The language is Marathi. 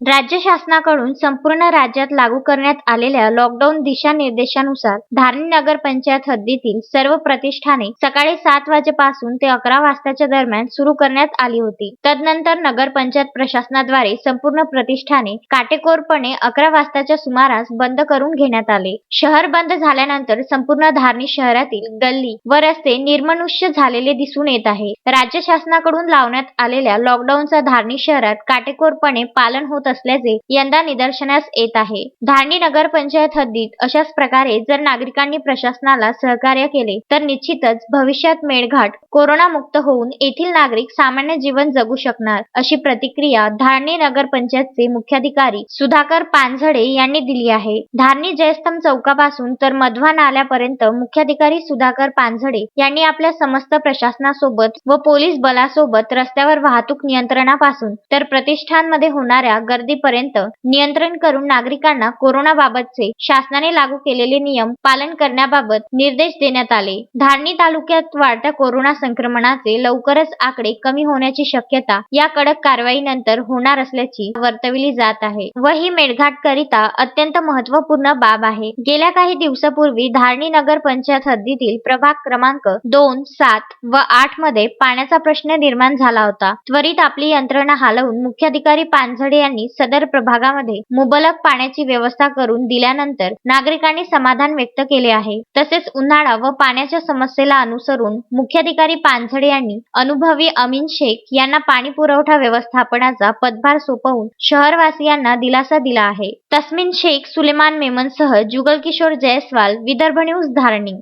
राज्य शासनाकडून संपूर्ण राज्यात लागू करण्यात आलेल्या लॉकडाऊन दिशानिर्देशानुसार धारणी नगर पंचायत हद्दीतील सर्व प्रतिष्ठाने सकाळी सात वाजेपासून ते अकरा वाजताच्या दरम्यान सुरू करण्यात आली होती. तदनंतर नगर पंचायत प्रशासनाद्वारे संपूर्ण प्रतिष्ठाने काटेकोरपणे अकरा वाजताच्या सुमारास बंद करून घेण्यात आले. शहर बंद झाल्यानंतर संपूर्ण धारणी शहरातील गल्ली व रस्ते निर्मनुष्य झालेले दिसून येत आहे. राज्य शासनाकडून लावण्यात आलेल्या लॉकडाऊनचा धारणी शहरात काटेकोरपणे पालन होत असल्याचे यंदा निदर्शनास येत आहे. धारणी नगर पंचायत हद्दीत अशाच प्रकारे जर नागरिकांनी प्रशासनाला सहकार्य केले तर निश्चितच भविष्यात मेळघाट कोरोनामुक्त होऊन येथील नागरिक सामान्य जीवन जगू शकणार अशी प्रतिक्रिया धारणी नगर पंचायतचे मुख्याधिकारी सुधाकर पानझडे यांनी दिली आहे. धारणी जयस्तंभ चौकापासून तर मधवा नाल्यापर्यंत मुख्याधिकारी सुधाकर पानझडे यांनी आपल्या समस्त प्रशासनासोबत व पोलीस बलासोबत रस्त्यावर वाहतूक नियंत्रणापासून तर प्रतिष्ठानमध्ये होणाऱ्या गर्दीपर्यंत नियंत्रण करून नागरिकांना कोरोनाबाबतचे शासनाने लागू केलेले नियम पालन करण्याबाबत निर्देश देण्यात आले. धारणी तालुक्यात वाढत्या कोरोना संक्रमणाचे लवकरच आकडे कमी होण्याची शक्यता या कडक कारवाईनंतर होणार असल्याची वर्तविली जात आहे. व ही मेळघाट करिता अत्यंत महत्त्वपूर्ण बाब आहे. गेल्या काही दिवसापूर्वी धारणी नगर पंचायत हद्दीतील प्रभाग क्रमांक दोन सात व आठमध्ये पाण्याचा प्रश्न निर्माण झाला होता. त्वरित आपली यंत्रणा हलवून मुख्याधिकारी पानझडे यांनी सदर प्रभागामध्ये मुबलक पाण्याची व्यवस्था करून दिल्यानंतर नागरिकांनी समाधान व्यक्त केले आहे. तसेच उन्हाळा व पाण्याच्या समस्येला अनुसरून मुख्याधिकारी पानझडे यांनी अनुभवी अमीन शेख यांना पाणी पुरवठा व्यवस्थापनाचा पदभार सोपवून शहरवासियांना दिलासा दिला आहे. तस्मिन शेख सुलेमान मेमनसह जुगल किशोर जयस्वाल विदर्भ न्यूज धारणी.